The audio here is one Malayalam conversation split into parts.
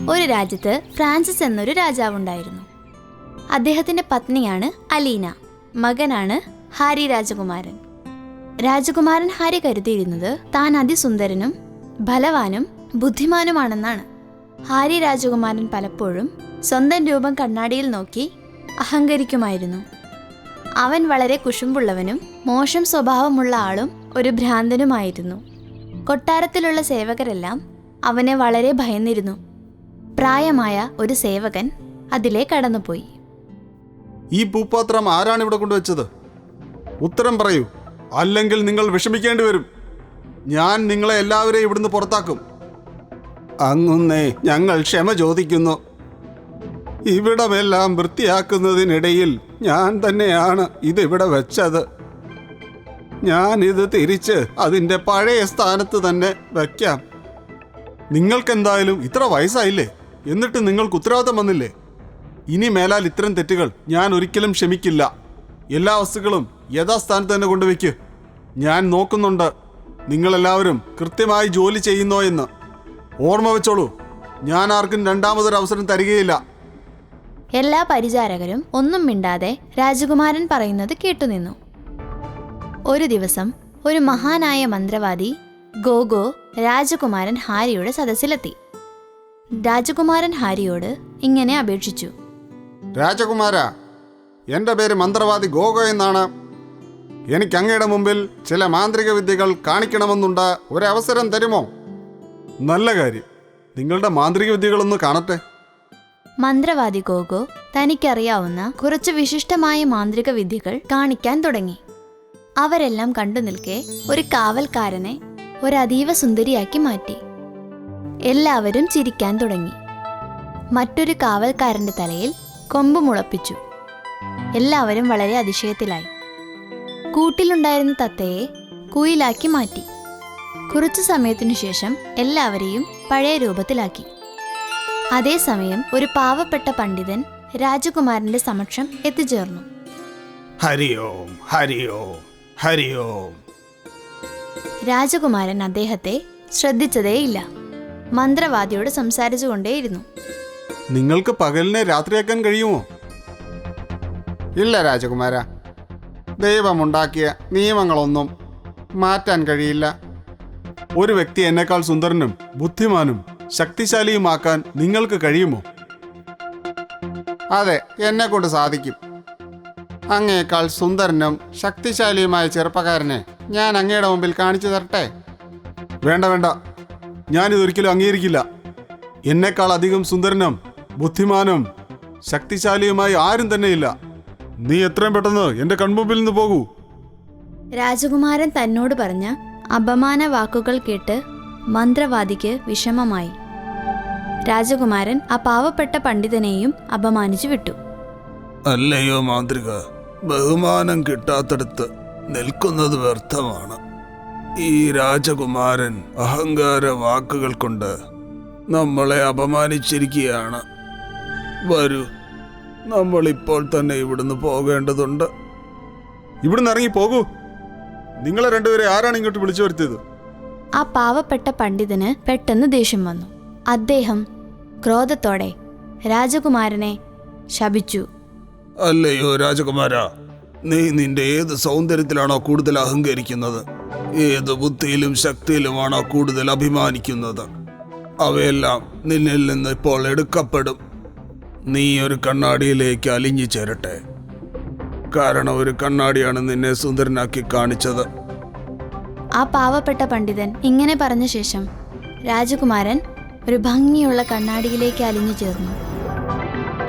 ഒരു രാജ്യത്ത് ഫ്രാൻസിസ് എന്നൊരു രാജാവുണ്ടായിരുന്നു. അദ്ദേഹത്തിന്റെ പത്നിയാണ് അലീന. മകനാണ് ഹാരി രാജകുമാരൻ. രാജകുമാരൻ ഹാരി കരുതിയിരുന്നത് താൻ അതിസുന്ദരനും ബലവാനും ബുദ്ധിമാനുമാണെന്നാണ്. ഹാരി രാജകുമാരൻ പലപ്പോഴും സ്വന്തം രൂപം കണ്ണാടിയിൽ നോക്കി അഹങ്കരിക്കുമായിരുന്നു. അവൻ വളരെ കുശുമ്പുള്ളവനും മോശം സ്വഭാവമുള്ള ആളും ഒരു ഭ്രാന്തനുമായിരുന്നു. കൊട്ടാരത്തിലുള്ള സേവകരെല്ലാം അവനെ വളരെ ഭയന്നിരുന്നു. പ്രായമായ ഒരു സേവകൻ അതിലെ കടന്നുപോയി. ഈ പൂപ്പാത്രം ആരാണ് ഇവിടെ കൊണ്ടുവച്ചത്? ഉത്തരം പറയൂ. അല്ലെങ്കിൽ നിങ്ങൾ വിഷമിക്കേണ്ടി വരും. ഞാൻ നിങ്ങളെ എല്ലാവരെയും ഇവിടുന്ന് പുറത്താക്കും. അങ്ങുന്നേ ഞങ്ങൾ ക്ഷമ ചോദിക്കുന്നു. ഇവിടമെല്ലാം വൃത്തിയാക്കുന്നതിനിടയിൽ ഞാൻ തന്നെയാണ് ഇതിവിടെ വെച്ചത്. ഞാൻ ഇത് തിരിച്ച് അതിന്റെ പഴയ സ്ഥാനത്ത് തന്നെ വയ്ക്കാം. നിങ്ങൾക്കെന്തായാലും ഇത്ര വയസ്സായില്ലേ? എന്നിട്ട് നിങ്ങൾക്ക് ഉത്തരവാദിത്തം വന്നില്ലേ? ഇനി മേലാൽ ഇത്തരം തെറ്റുകൾ ഞാൻ ഒരിക്കലും ക്ഷമിക്കില്ല. എല്ലാ വസ്തുക്കളും യഥാസ്ഥാനത്ത് തന്നെ കൊണ്ടുവയ്ക്ക്. ഞാൻ നോക്കുന്നുണ്ട് നിങ്ങളെല്ലാവരും കൃത്യമായി ജോലി ചെയ്യുന്നോ എന്ന്. ഓർമ്മ വെച്ചോളൂ ഞാൻ ആർക്കും രണ്ടാമതൊരു അവസരം തരികയില്ല. എല്ലാ പരിചാരകരും ഒന്നും മിണ്ടാതെ രാജകുമാരൻ പറയുന്നത് കേട്ടുനിന്നു. ഒരു ദിവസം ഒരു മഹാനായ മന്ത്രവാദി ഗോഗോ രാജകുമാരൻ ഹാരിയുടെ സദസ്സിലെത്തി. രാജകുമാരൻ ഹാരിയോട് ഇങ്ങനെ അപേക്ഷിച്ചു. രാജകുമാര എന്റെ പേര് മന്ത്രവാദി ഗോഗോ എന്നാണ്. എനിക്ക് അങ്ങയുടെ മുമ്പിൽ ചില മാന്ത്രിക വിദ്യകൾ കാണിക്കണമെന്നുണ്ട് ഒരവസരം തരുമോ? നല്ല കാര്യം. നിങ്ങളുടെ മാന്ത്രിക വിദ്യകളൊന്ന് കാണട്ടെ. മന്ത്രവാദി ഗോഗോ തനിക്കറിയാവുന്ന കുറച്ച് വിശിഷ്ടമായ മാന്ത്രിക വിദ്യകൾ കാണിക്കാൻ തുടങ്ങി. അവരെല്ലാം കണ്ടു നിൽക്കെ ഒരു കാവൽക്കാരനെ ഒരു അതീവ സുന്ദരിയാക്കി മാറ്റി. എല്ലാവരും ചിരിക്കാൻ തുടങ്ങി. മറ്റൊരു കാവൽക്കാരന്റെ തലയിൽ കൊമ്പ് മുളപ്പിച്ചു. എല്ലാവരും വളരെ അതിശയത്തിലായി. കൂട്ടിലുണ്ടായിരുന്ന തത്തയെ കുയിലാക്കി മാറ്റി. കുറച്ചു സമയത്തിനു ശേഷം എല്ലാവരെയും പഴയ രൂപത്തിലാക്കി. അതേസമയം ഒരു പാവപ്പെട്ട പണ്ഡിതൻ രാജകുമാരന്റെ സമക്ഷം എത്തിച്ചേർന്നു. ഹരി ഓം ഹരി ഓം ഹരി ഓം. രാജകുമാരൻ അദ്ദേഹത്തെ ശ്രദ്ധിച്ചതേയില്ല. മന്ത്രവാദിയോട് സംസാരിച്ചുകൊണ്ടേയിരുന്നു. നിങ്ങൾക്ക് പകലിനെ രാത്രിയാക്കാൻ കഴിയുമോ? ഇല്ല രാജകുമാര. ദൈവമുണ്ടാക്കിയ നിയമങ്ങളൊന്നും മാറ്റാൻ കഴിയില്ല. ഒരു വ്യക്തി എന്നെക്കാൾ സുന്ദരനും ബുദ്ധിമാനും ശക്തിശാലിയുമാക്കാൻ നിങ്ങൾക്ക് കഴിയുമോ? അതെ എന്നെ കൊണ്ട് സാധിക്കും. അങ്ങേക്കാൾ സുന്ദരനും ശക്തിശാലിയുമായ ചെറുപ്പക്കാരനെ ഞാൻ അങ്ങയുടെ മുമ്പിൽ കാണിച്ചു തരട്ടെ? വേണ്ട വേണ്ട. ഞാനിതൊരിക്കലും അംഗീകരിക്കില്ല. എന്നെക്കാൾ അധികം സുന്ദരനും ബുദ്ധിമാനും ശക്തിശാലിയുമായി ആരും തന്നെയില്ല. നീ എത്രയും പെട്ടെന്ന് എന്റെ കൺമുമ്പിൽ നിന്ന് പോകൂ. രാജകുമാരൻ തന്നോട് പറഞ്ഞ അപമാന വാക്കുകൾ കേട്ട് മന്ത്രവാദിക്ക് വിഷമമായി. രാജകുമാരൻ ആ പാവപ്പെട്ട പണ്ഡിതനെയും അപമാനിച്ചു വിട്ടു. അല്ലയോ മാന്ത്രിക ബഹുമാനം കിട്ടാത്തടത്ത് നിൽക്കുന്നത് വ്യർത്ഥമാണ്. ഈ രാജകുമാരൻ അഹങ്കാര വാക്കുകൾ കൊണ്ട് നമ്മളെ അപമാനിച്ചിരിക്കുകയാണ്. വരൂ നമ്മൾ ഇപ്പോൾ തന്നെ ഇവിടുന്ന് പോകേണ്ടതുണ്ട്. ഇവിടുന്ന് ഇറങ്ങി പോകൂ. നിങ്ങളെ രണ്ടുപേരെ ആരാണ് ഇങ്ങോട്ട് വിളിച്ചു വരുത്തിയത്? ആ പാവപ്പെട്ട പണ്ഡിതന് പെട്ടെന്ന് ദേഷ്യം വന്നു. അദ്ദേഹം ക്രോധത്തോടെ രാജകുമാരനെ ശപിച്ചു. അല്ലയോ രാജകുമാര നീ നിന്റെ ഏത് സൗന്ദര്യത്തിലാണോ കൂടുതൽ അഹങ്കരിക്കുന്നത്? ഏത് ബുദ്ധിയിലും ശക്തിയിലുമാണോ കൂടുതൽ അഭിമാനിക്കുന്നത്? അവയെല്ലാം നിന്നിൽ നിന്ന് ഇപ്പോൾ എടുക്കപ്പെടും. നീ ഒരു കണ്ണാടിയിലേക്ക് അലിഞ്ഞു ചേരട്ടെ. കാരണം ഒരു കണ്ണാടിയാണ് നിന്നെ സുന്ദരനാക്കി കാണിച്ചത്. ആ പാവപ്പെട്ട പണ്ഡിതൻ ഇങ്ങനെ പറഞ്ഞ ശേഷം രാജകുമാരൻ ഒരു ഭംഗിയുള്ള കണ്ണാടിയിലേക്ക് അലിഞ്ഞു ചേർന്നു.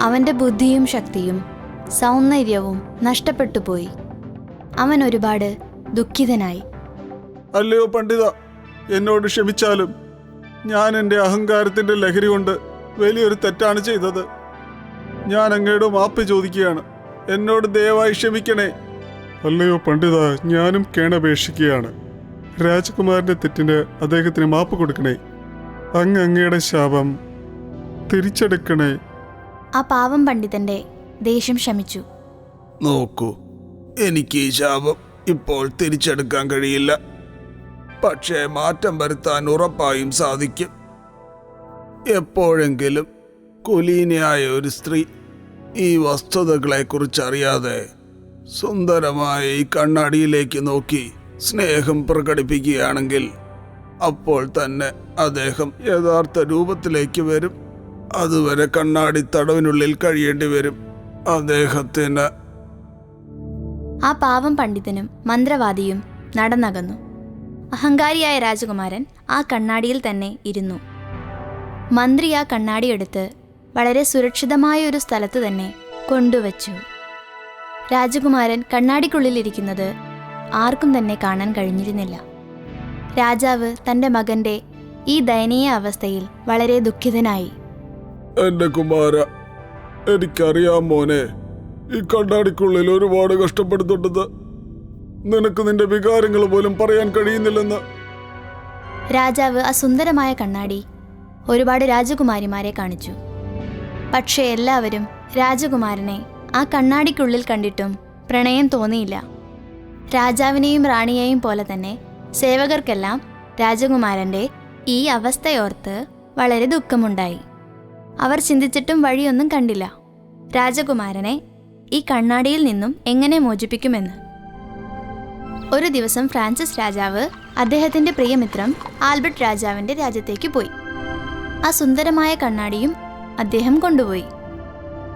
അവന്റെ ബുദ്ധിയും ശക്തിയും സൗന്ദര്യവും നഷ്ടപ്പെട്ടു പോയി അവൻ ഒരുപാട് ദുഃഖിതനായി. അല്ലയോ പണ്ഡിത എന്നോട് ക്ഷമിച്ചാലും ഞാൻ എന്റെ അഹങ്കാരത്തിന്റെ ലഹരി കൊണ്ട് വലിയൊരു തെറ്റാണ് ചെയ്തത്. ഞാൻ അങ്ങയോട് മാപ്പ് ചോദിക്കുകയാണ്. എന്നോട് ദയവായി ക്ഷമിക്കണേ. അല്ലയോ പണ്ഡിത ഞാനും കേണപേക്ഷിക്കുകയാണ്. രാജകുമാരന്റെ തെറ്റിന് അദ്ദേഹത്തിന് മാപ്പ് കൊടുക്കണേ. അങ്ങ് അങ്ങയുടെ ശാപം തിരിച്ചെടുക്കണേ. ആ പാവം പണ്ഡിതന്റെ ദേഷ്യം ശമിച്ചു. നോക്കൂ എനിക്ക് ഈ ശാപം ഇപ്പോൾ തിരിച്ചെടുക്കാൻ കഴിയില്ല. പക്ഷേ മാറ്റം വരുത്താൻ ഉറപ്പായും സാധിക്കും. എപ്പോഴെങ്കിലും കുലീനയായ ഒരു സ്ത്രീ ഈ വസ്തുതകളെക്കുറിച്ച് അറിയാതെ സുന്ദരമായ ഈ കണ്ണാടിയിലേക്ക് നോക്കി സ്നേഹം പ്രകടിപ്പിക്കുകയാണെങ്കിൽ അപ്പോൾ തന്നെ അദ്ദേഹം യഥാർത്ഥ രൂപത്തിലേക്ക് വരും. അതുവരെ കണ്ണാടി തടവിനുള്ളിൽ കഴിയേണ്ടി വരും. അദ്ദേഹത്തിന് ആ പാവം പണ്ഡിതനും മന്ത്രവാദിയും നടന്നകന്നു. അഹങ്കാരിയായ രാജകുമാരൻ ആ കണ്ണാടിയിൽ തന്നെ ഇരുന്നു. മന്ത്രി ആ കണ്ണാടി എടുത്ത് വളരെ സുരക്ഷിതമായ ഒരു സ്ഥലത്ത് തന്നെ കൊണ്ടുവച്ചു. രാജകുമാരൻ കണ്ണാടിക്കുള്ളിലിരിക്കുന്നത് ആർക്കും തന്നെ കാണാൻ കഴിഞ്ഞിരുന്നില്ല. രാജാവ് തന്റെ മകന്റെ ഈ ദയനീയ അവസ്ഥയിൽ വളരെ ദുഃഖിതനായി. എന്റെ കുമാര എനിക്കറിയാം മോനെ ഈ കണ്ണാടിക്കുള്ളിൽ ഒരുപാട് കഷ്ടപ്പെടുത്തുന്നത് നിനക്ക് നിന്റെ വികാരങ്ങൾ പോലും പറയാൻ കഴിയുന്നില്ലെന്ന്. രാജാവ് ആ സുന്ദരമായ കണ്ണാടി ഒരുപാട് രാജകുമാരിമാരെ കാണിച്ചു. പക്ഷേ എല്ലാവരും രാജകുമാരനെ ആ കണ്ണാടിക്കുള്ളിൽ കണ്ടിട്ടും പ്രണയം തോന്നിയില്ല. രാജാവിനെയും റാണിയെയും പോലെ തന്നെ സേവകർക്കെല്ലാം രാജകുമാരന്റെ ഈ അവസ്ഥയോർത്ത് വളരെ ദുഃഖമുണ്ടായി. അവർ ചിന്തിച്ചിട്ടും വഴിയൊന്നും കണ്ടില്ല. രാജകുമാരനെ ഈ കണ്ണാടിയിൽ നിന്നും എങ്ങനെ മോചിപ്പിക്കുമെന്ന്. ഒരു ദിവസം ഫ്രാൻസിസ് രാജാവ് അദ്ദേഹത്തിന്റെ പ്രിയമിത്രം ആൽബർട്ട് രാജാവിന്റെ രാജ്യത്തേക്ക് പോയി. ആ സുന്ദരമായ കണ്ണാടിയും അദ്ദേഹം കൊണ്ടുപോയി.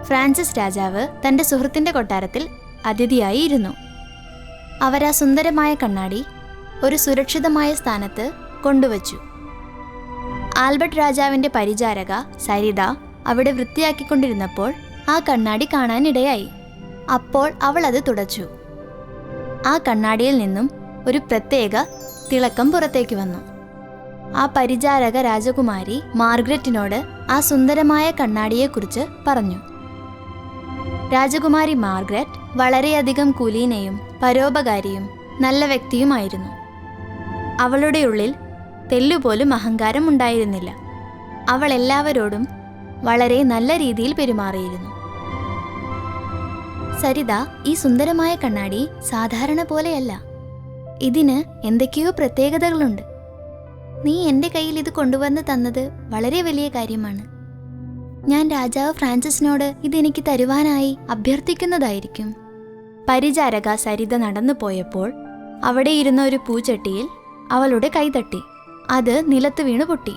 ഫ്രാൻസിസ് രാജാവ് തന്റെ സുഹൃത്തിന്റെ കൊട്ടാരത്തിൽ അതിഥിയായി ഇരുന്നു. അവരാ സുന്ദരമായ കണ്ണാടി ഒരു സുരക്ഷിതമായ സ്ഥാനത്ത് കൊണ്ടുവച്ചു. ആൽബർട്ട് രാജാവിന്റെ പരിചാരക സരിത അവിടെ വൃത്തിയാക്കിക്കൊണ്ടിരുന്നപ്പോൾ ആ കണ്ണാടി കാണാനിടയായി. അപ്പോൾ അവൾ അത് തുടച്ചു. ആ കണ്ണാടിയിൽ നിന്നും ഒരു പ്രത്യേക തിളക്കം പുറത്തേക്ക് വന്നു. ആ പരിചാരക രാജകുമാരി മാർഗ്രറ്റിനോട് ആ സുന്ദരമായ കണ്ണാടിയെക്കുറിച്ച് പറഞ്ഞു. രാജകുമാരി മാർഗ്രറ്റ് വളരെയധികം കുലീനയും പരോപകാരിയും നല്ല വ്യക്തിയുമായിരുന്നു. അവളുടെ ഉള്ളിൽ തെല്ലുപോലും അഹങ്കാരം ഉണ്ടായിരുന്നില്ല അവൾ എല്ലാവരോടും വളരെ നല്ല രീതിയിൽ പെരുമാറിയിരുന്നു. സരിത ഈ സുന്ദരമായ കണ്ണാടി സാധാരണ പോലെയല്ല. ഇതിന് എന്തൊക്കെയോ പ്രത്യേകതകളുണ്ട്. നീ എന്റെ കയ്യിൽ ഇത് കൊണ്ടുവന്ന് തന്നത് വളരെ വലിയ കാര്യമാണ്. ഞാൻ രാജാവ് ഫ്രാൻസിസിനോട് ഇതെനിക്ക് തരുവാനായി അഭ്യർത്ഥിക്കുന്നതായിരിക്കും. പരിചാരക സരിത നടന്നു പോയപ്പോൾ അവിടെ ഇരുന്ന ഒരു പൂച്ചട്ടിയിൽ അവളുടെ കൈ തട്ടി. അത് നിലത്ത് വീണ് പൊട്ടി.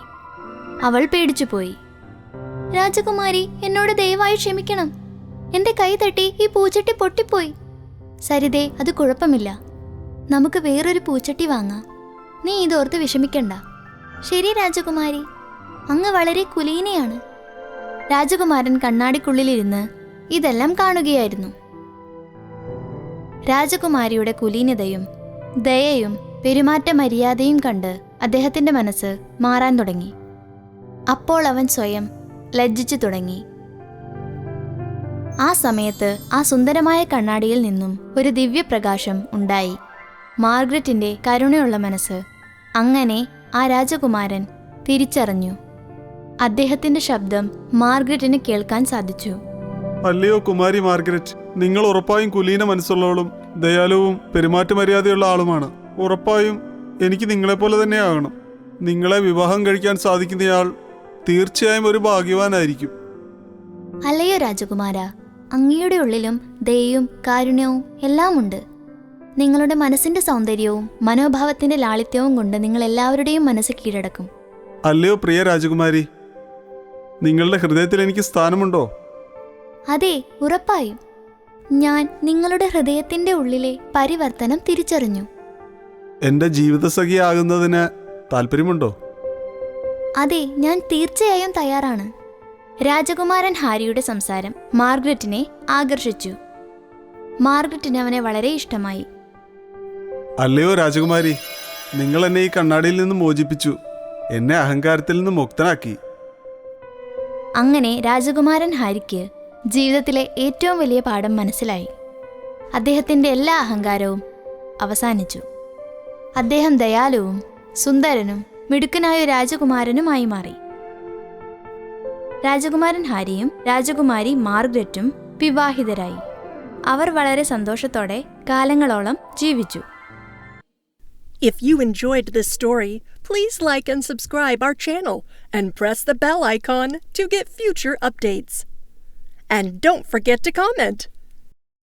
അവൾ പേടിച്ചുപോയി. രാജകുമാരി എന്നോട് ദയവായി ക്ഷമിക്കണം. എന്റെ കൈ തട്ടി ഈ പൂച്ചട്ടി പൊട്ടിപ്പോയി. സരിതേ അത് കുഴപ്പമില്ല. നമുക്ക് വേറൊരു പൂച്ചട്ടി വാങ്ങാം. നീ ഇതോർത്ത് വിഷമിക്കണ്ട. ശരി രാജകുമാരി. അങ്ങ് വളരെ കുലീനയാണ്. രാജകുമാരൻ കണ്ണാടിക്കുള്ളിലിരുന്ന് ഇതെല്ലാം കാണുകയായിരുന്നു. രാജകുമാരിയുടെ കുലീനതയും ദയയും പെരുമാറ്റ മര്യാദയും കണ്ട് അദ്ദേഹത്തിന്റെ മനസ്സ് മാറാൻ തുടങ്ങി. അപ്പോൾ അവൻ സ്വയം ലജ്ജിച്ചു തുടങ്ങി. ആ സമയത്ത് ആ സുന്ദരമായ കണ്ണാടിയിൽ നിന്നും ഒരു ദിവ്യപ്രകാശം ഉണ്ടായി. മാർഗ്രറ്റിന്റെ കരുണയുള്ള മനസ്സ് അങ്ങനെ ആ രാജകുമാരൻ തിരിച്ചറിഞ്ഞു. അദ്ദേഹത്തിന്റെ ശബ്ദം മാർഗ്രറ്റിന് കേൾക്കാൻ സാധിച്ചു. അല്ലയോ കുമാരി മാർഗ്രറ്റ് നിങ്ങൾ ഉറപ്പായും കുലീന മനസ്സുള്ളവളും ദയാലുവും പെരുമാറ്റ മര്യാദയുള്ള ആളുമാണ്. ഉറപ്പായും എനിക്ക് നിങ്ങളെപ്പോലെ തന്നെ തന്നെയാകണം നിങ്ങളെ വിവാഹം കഴിക്കാൻ സാധിക്കുന്നയാൾ തീർച്ചയായും ഒരു ഭാഗ്യവാനായിരിക്കും. അല്ലയോ രാജകുമാര അങ്ങയുടെ ഉള്ളിലും ദയയും കാരുണ്യവും എല്ലാമുണ്ട്. നിങ്ങളുടെ മനസ്സിന്റെ സൗന്ദര്യവും മനോഭാവത്തിന്റെ ലാളിത്യവും കൊണ്ട് നിങ്ങൾ എല്ലാവരുടെയും മനസ്സ് കീഴടക്കും. അല്ലയോ പ്രിയ രാജകുമാരി നിങ്ങളുടെ ഹൃദയത്തിൽ എനിക്ക് സ്ഥാനമുണ്ടോ? അതെ ഉറപ്പായും. ഞാൻ നിങ്ങളുടെ ഹൃദയത്തിന്റെ ഉള്ളിലെ പരിവർത്തനം തിരിച്ചറിഞ്ഞു. എന്റെ ജീവിതസഖിയാകുന്നതിന് താല്പര്യമുണ്ടോ? അതെ ഞാൻ തീർച്ചയായും തയ്യാറാണ്. രാജകുമാരൻ ഹാരിയുടെ സംസാരം മാർഗ്രറ്റിനെ ആകർഷിച്ചു. മാർഗ്രറ്റിന് അവനെ വളരെ ഇഷ്ടമായി. അല്ലയോ രാജകുമാരി നിങ്ങൾ എന്നെ ഈ കണ്ണാടിയിൽ നിന്ന് മോചിപ്പിച്ചു. എന്നെ അഹങ്കാരത്തിൽ നിന്ന് മുക്തനാക്കി. അങ്ങനെ രാജകുമാരൻ ഹാരിക്ക് ജീവിതത്തിലെ ഏറ്റവും വലിയ പാഠം മനസ്സിലായി. അദ്ദേഹത്തിന്റെ എല്ലാ അഹങ്കാരവും അവസാനിച്ചു. അദ്ദേഹം ദയാലുവും സുന്ദരനും മിടുക്കനായ രാജകുമാരനുമായി മാറി രാജകുമാരൻ ഹാരിയും രാജകുമാരി മാർഗ്രറ്റും വിവാഹിതരായി അവർ വളരെ സന്തോഷത്തോടെ കാലങ്ങളോളം ജീവിച്ചു If you enjoyed this story, please like and subscribe our channel and press the bell icon to get future updates. And don't forget to comment.